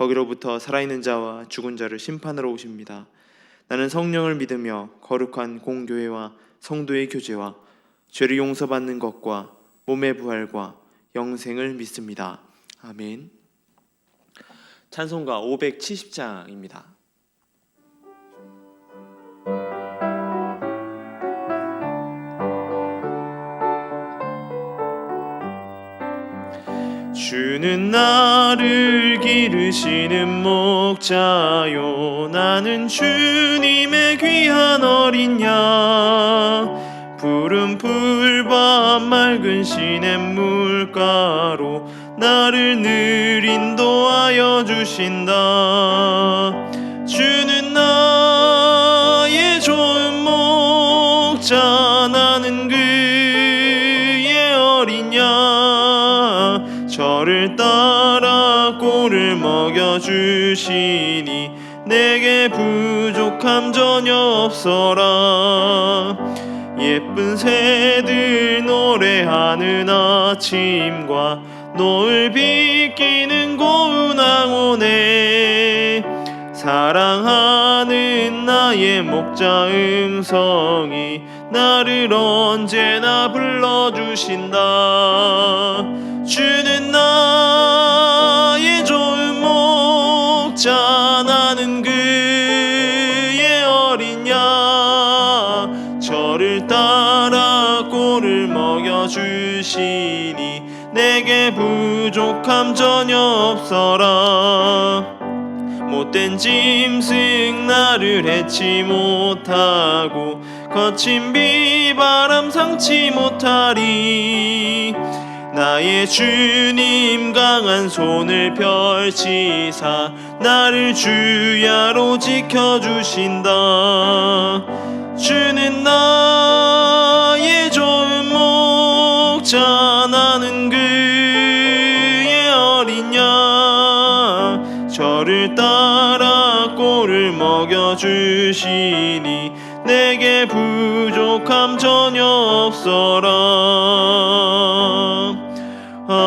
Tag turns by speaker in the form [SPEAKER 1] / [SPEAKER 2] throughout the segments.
[SPEAKER 1] 거기로부터 살아있는 자와 죽은 자를 심판하러 오십니다. 나는 성령을 믿으며 거룩한 공교회와 성도의 교제와 죄를 용서받는 것과 몸의 부활과 영생을 믿습니다. 아멘. 찬송가 570장입니다. 주는 나를 기르시는 목자요. 나는 주님의 귀한 어린 양. 푸른 풀밭 맑은 시냇 물가로 나를 늘 인도하여 주신다. 주는 나 주시니 내게 부족함 전혀 없어라. 예쁜 새들 노래하는 아침과 노을 비끼는 고운 황혼에 사랑하는 나의 목자 음성이 나를 언제나 불러주신다. 주는 나 나는 그의 어린 양 저를 따라 꼴을 먹여주시니 내게 부족함 전혀 없어라. 못된 짐승 나를 해치 못하고 거친 비바람 상치 못하리 나의 주님 강한 손을 펼치사 나를 주야로 지켜주신다. 주는 나의 좋은 목자 나는 그의 어린 양 저를 따라 꼴을 먹여주시니 내게 부족함 전혀 없어라 아멘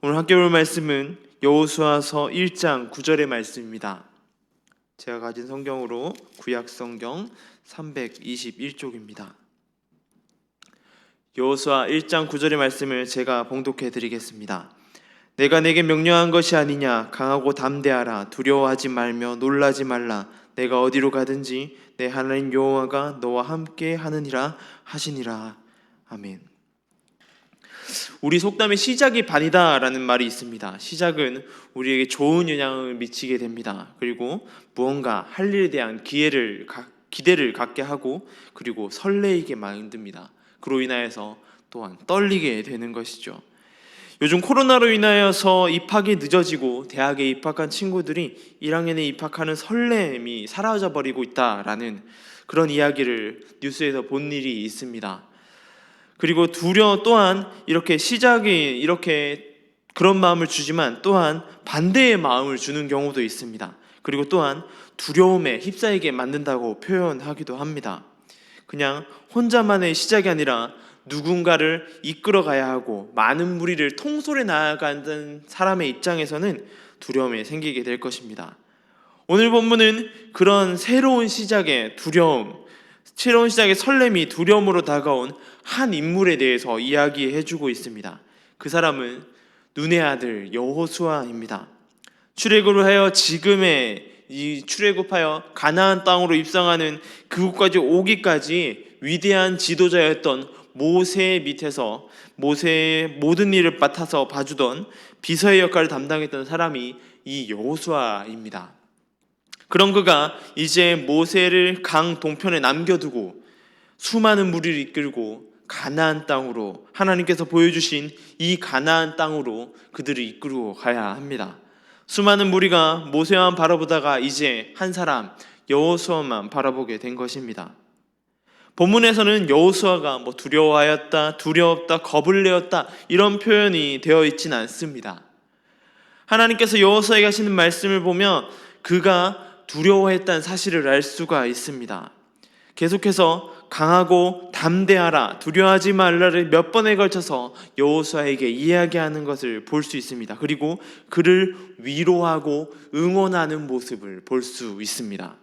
[SPEAKER 1] 오늘 함께 볼 말씀은 여호수아서 1장 9절의 말씀입니다. 제가 가진 성경으로 구약 성경 321쪽입니다. 여호수아 1장 9절의 말씀을 제가 봉독해 드리겠습니다. 내가 내게 명령한 것이 아니냐 강하고 담대하라 두려워하지 말며 놀라지 말라 내가 어디로 가든지 내 하나님 여호와가 너와 함께 하느니라 하시니라 아멘. 우리 속담에 시작이 반이다라는 말이 있습니다. 시작은 우리에게 좋은 영향을 미치게 됩니다. 그리고 무언가 할 일에 대한 기회를 가- 기대를 갖게 하고 그리고 설레이게 만듭니다. 그로 인하여서 또한 떨리게 되는 것이죠. 요즘 코로나로 인하여서 입학이 늦어지고 대학에 입학한 친구들이 1학년에 입학하는 설렘이 사라져 버리고 있다라는 그런 이야기를 뉴스에서 본 일이 있습니다. 그리고 두려 또한 이렇게 시작이 이렇게 그런 마음을 주지만 또한 반대의 마음을 주는 경우도 있습니다. 그리고 또한 두려움에 휩싸이게 만든다고 표현하기도 합니다. 그냥 혼자만의 시작이 아니라 누군가를 이끌어 가야 하고 많은 무리를 통솔해 나아가는 사람의 입장에서는 두려움이 생기게 될 것입니다. 오늘 본문은 그런 새로운 시작의 두려움, 새로운 시작의 설렘이 두려움으로 다가온 한 인물에 대해서 이야기해 주고 있습니다. 그 사람은 눈의 아들 여호수아입니다. 출애굽을 하여 지금의 이 출애굽하여 가나안 땅으로 입성하는 그곳까지 오기까지 위대한 지도자였던 모세 밑에서 모세의 모든 일을 맡아서 봐주던 비서의 역할을 담당했던 사람이 이 여호수아입니다. 그런 그가 이제 모세를 강 동편에 남겨두고 수많은 무리를 이끌고 가나안 땅으로 하나님께서 보여주신 이 가나안 땅으로 그들을 이끌고 가야 합니다. 수많은 무리가 모세만 바라보다가 이제 한 사람 여호수아만 바라보게 된 것입니다. 본문에서는 여호수아가 뭐 두려워하였다, 두려웠다, 겁을 내었다 이런 표현이 되어 있지는 않습니다. 하나님께서 여호수아에게 하시는 말씀을 보면 그가 두려워했다는 사실을 알 수가 있습니다. 계속해서 강하고 담대하라 두려워하지 말라를 몇 번에 걸쳐서 여호수아에게 이야기하는 것을 볼 수 있습니다. 그리고 그를 위로하고 응원하는 모습을 볼 수 있습니다.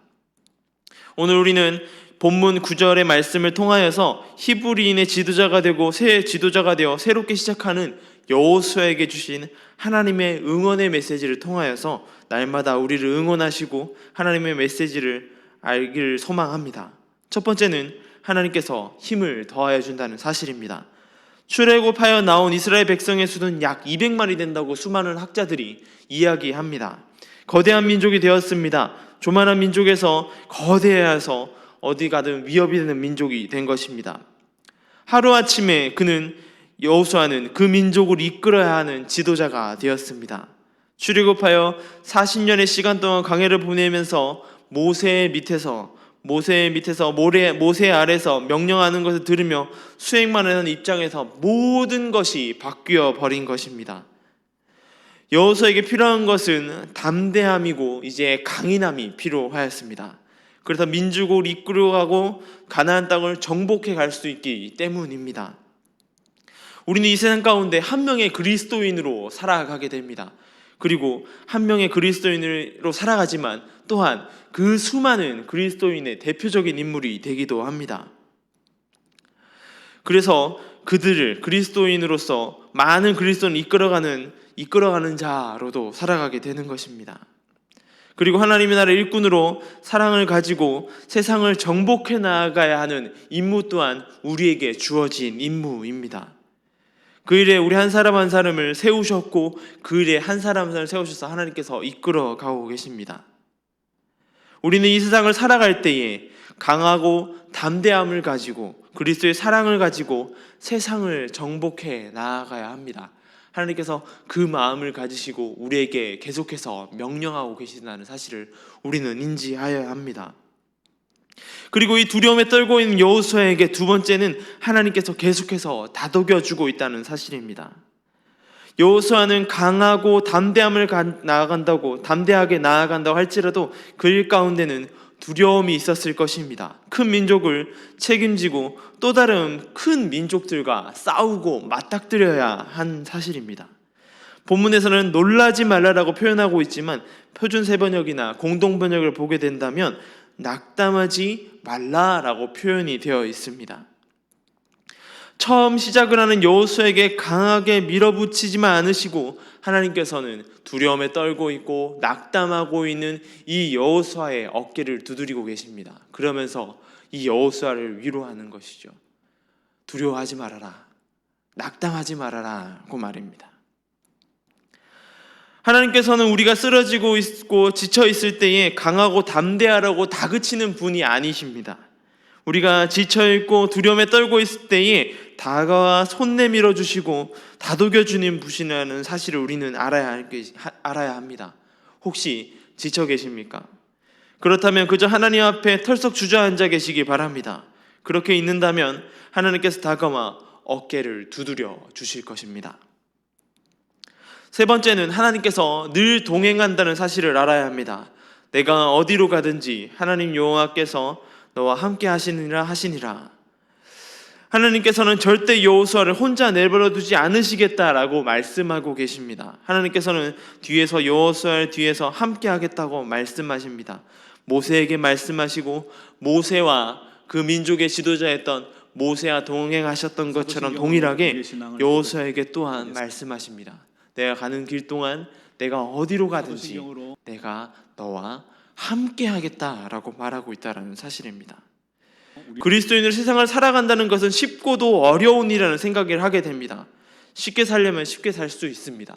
[SPEAKER 1] 오늘 우리는 본문 9절의 말씀을 통하여서 히브리인의 지도자가 되고 새 지도자가 되어 새롭게 시작하는 여호수아에게 주신 하나님의 응원의 메시지를 통하여서 날마다 우리를 응원하시고 하나님의 메시지를 알기를 소망합니다. 첫 번째는 하나님께서 힘을 더하여 준다는 사실입니다. 출애굽하여 나온 이스라엘 백성의 수는 약 200만이 된다고 수많은 학자들이 이야기합니다. 거대한 민족이 되었습니다. 조만한 민족에서 거대해서 어디 가든 위협이 되는 민족이 된 것입니다. 하루아침에 그는 여호수아는 그 민족을 이끌어야 하는 지도자가 되었습니다. 출애굽하여 40년의 시간 동안 강해를 보내면서 모세 밑에서 모세 밑에서 모래, 모세 아래서 명령하는 것을 들으며 수행만 하는 입장에서 모든 것이 바뀌어 버린 것입니다. 여호수아에게 필요한 것은 담대함이고 이제 강인함이 필요하였습니다. 그래서 민족을 이끌어가고 가나안 땅을 정복해 갈 수 있기 때문입니다. 우리는 이 세상 가운데 한 명의 그리스도인으로 살아가게 됩니다. 그리고 한 명의 그리스도인으로 살아가지만 또한 그 수많은 그리스도인의 대표적인 인물이 되기도 합니다. 그래서 그들을 그리스도인으로서 많은 그리스도인을 이끌어가는 이끌어가는 자로도 살아가게 되는 것입니다. 그리고 하나님의 나라 일꾼으로 사랑을 가지고 세상을 정복해 나가야 하는 임무 또한 우리에게 주어진 임무입니다. 그 일에 우리 한 사람 한 사람을 세우셨고 그 일에 한 사람 한 사람을 세우셔서 하나님께서 이끌어 가고 계십니다. 우리는 이 세상을 살아갈 때에 강하고 담대함을 가지고 그리스도의 사랑을 가지고 세상을 정복해 나아가야 합니다. 하나님께서 그 마음을 가지시고 우리에게 계속해서 명령하고 계신다는 사실을 우리는 인지하여야 합니다. 그리고 이 두려움에 떨고 있는 여호수아에게 두 번째는 하나님께서 계속해서 다독여 주고 있다는 사실입니다. 여호수아는 강하고 담대함을 가- 나아간다고 담대하게 나아간다고 할지라도 그 일 가운데는 두려움이 있었을 것입니다. 큰 민족을 책임지고 또 다른 큰 민족들과 싸우고 맞닥뜨려야 한 사실입니다. 본문에서는 놀라지 말라라고 표현하고 있지만 표준 세번역이나 공동 번역을 보게 된다면 낙담하지 말라라고 표현이 되어 있습니다. 처음 시작을 하는 여호수에게 강하게 밀어붙이지만 않으시고 하나님께서는 두려움에 떨고 있고 낙담하고 있는 이 여호수아의 어깨를 두드리고 계십니다. 그러면서 이 여호수아를 위로하는 것이죠. 두려워하지 말아라. 낙담하지 말아라고 말입니다. 하나님께서는 우리가 쓰러지고 있고 지쳐 있을 때에 강하고 담대하라고 다그치는 분이 아니십니다. 우리가 지쳐 있고 두려움에 떨고 있을 때에 다가와 손 내밀어 주시고 다독여 주는 분이라는 사실을 우리는 알아야 알아야 합니다. 혹시 지쳐 계십니까? 그렇다면 그저 하나님 앞에 털썩 주저앉아 계시기 바랍니다. 그렇게 있는다면 하나님께서 다가와 어깨를 두드려 주실 것입니다. 세 번째는 하나님께서 늘 동행한다는 사실을 알아야 합니다. 내가 어디로 가든지 하나님 여호와께서 너와 함께 하시니라 하시니라. 하나님께서는 절대 여호수아를 혼자 내버려 두지 않으시겠다라고 말씀하고 계십니다. 하나님께서는 뒤에서 여호수아를 뒤에서 함께 하겠다고 말씀하십니다. 모세에게 말씀하시고 모세와 그 민족의 지도자였던 모세와 동행하셨던 것처럼 동일하게 여호수아에게 또한 말씀하십니다. 내가 가는 길 동안 내가 어디로 가든지 내가 너와 함께 하겠다라고 말하고 있다라는 사실입니다. 그리스도인으로 세상을 살아간다는 것은 쉽고도 어려운 일이라는 생각을 하게 됩니다. 쉽게 살려면 쉽게 살 수 있습니다.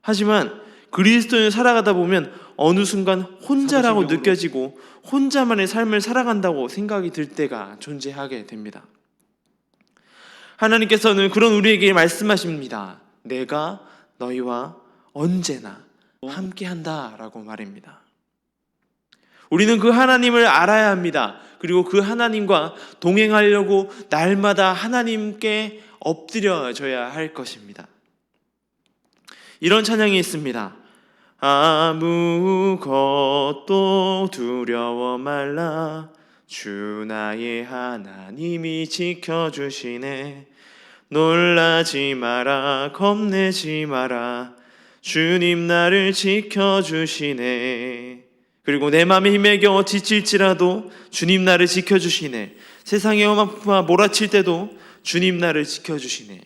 [SPEAKER 1] 하지만 그리스도인을 살아가다 보면 어느 순간 혼자라고. 느껴지고 혼자만의 삶을 살아간다고 생각이 들 때가 존재하게 됩니다. 하나님께서는 그런 우리에게 말씀하십니다. 내가 너희와 언제나 함께 한다라고 말입니다. 우리는 그 하나님을 알아야 합니다. 그리고 그 하나님과 동행하려고 날마다 하나님께 엎드려져야 할 것입니다. 이런 찬양이 있습니다. 아무것도 두려워 말라 주 나의 하나님이 지켜주시네 놀라지 마라 겁내지 마라 주님 나를 지켜주시네 그리고 내 맘에 힘에 겨워 지칠지라도 주님 나를 지켜주시네. 세상의 험한가 몰아칠 때도 주님 나를 지켜주시네.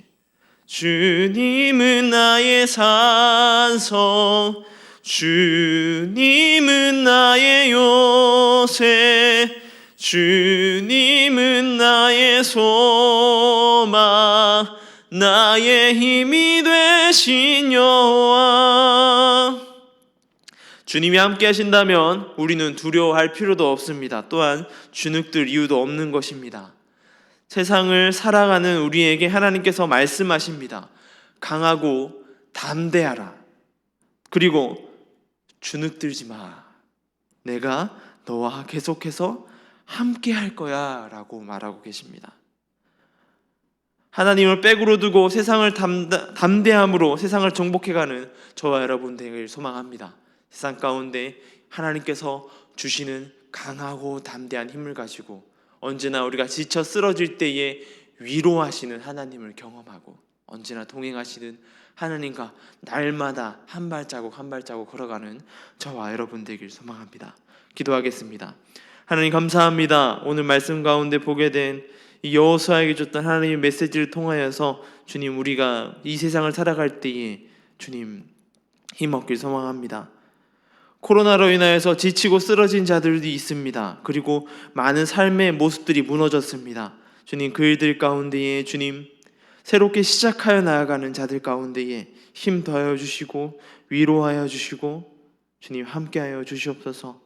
[SPEAKER 1] 주님은 나의 산성 주님은 나의 요새 주님은 나의 소망 나의 힘이 되신 여호와 주님이 함께 하신다면 우리는 두려워할 필요도 없습니다. 또한 주눅들 이유도 없는 것입니다. 세상을 살아가는 우리에게 하나님께서 말씀하십니다. 강하고 담대하라. 그리고 주눅들지 마. 내가 너와 계속해서 함께 할 거야. 라고 말하고 계십니다. 하나님을 백으로 두고 세상을 담대함으로 세상을 정복해가는 저와 여러분 되길 소망합니다. 세상 가운데 하나님께서 주시는 강하고 담대한 힘을 가지고 언제나 우리가 지쳐 쓰러질 때에 위로하시는 하나님을 경험하고 언제나 동행하시는 하나님과 날마다 한 발자국 한 발자국 걸어가는 저와 여러분 되길 소망합니다. 기도하겠습니다. 하나님 감사합니다. 오늘 말씀 가운데 보게 된 이 여호수아에게 줬던 하나님의 메시지를 통하여서 주님 우리가 이 세상을 살아갈 때에 주님 힘 얻길 소망합니다. 코로나로 인하여서 지치고 쓰러진 자들도 있습니다. 그리고 많은 삶의 모습들이 무너졌습니다. 주님 그 일들 가운데에 주님 새롭게 시작하여 나아가는 자들 가운데에 힘 더하여 주시고 위로하여 주시고 주님 함께하여 주시옵소서.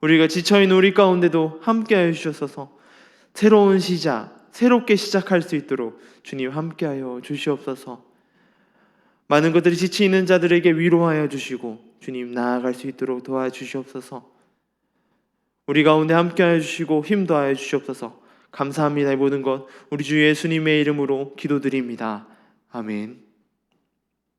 [SPEAKER 1] 우리가 지쳐 있는 우리 가운데도 함께하여 주셔서 새로운 시작, 새롭게 시작할 수 있도록 주님 함께하여 주시옵소서. 많은 것들이 지치 있는 자들에게 위로하여 주시고 주님 나아갈 수 있도록 도와주시옵소서. 우리 가운데 함께하여 주시고 힘 더하여 주시옵소서. 감사합니다. 이 모든 것 우리 주 예수님의 이름으로 기도드립니다. 아멘.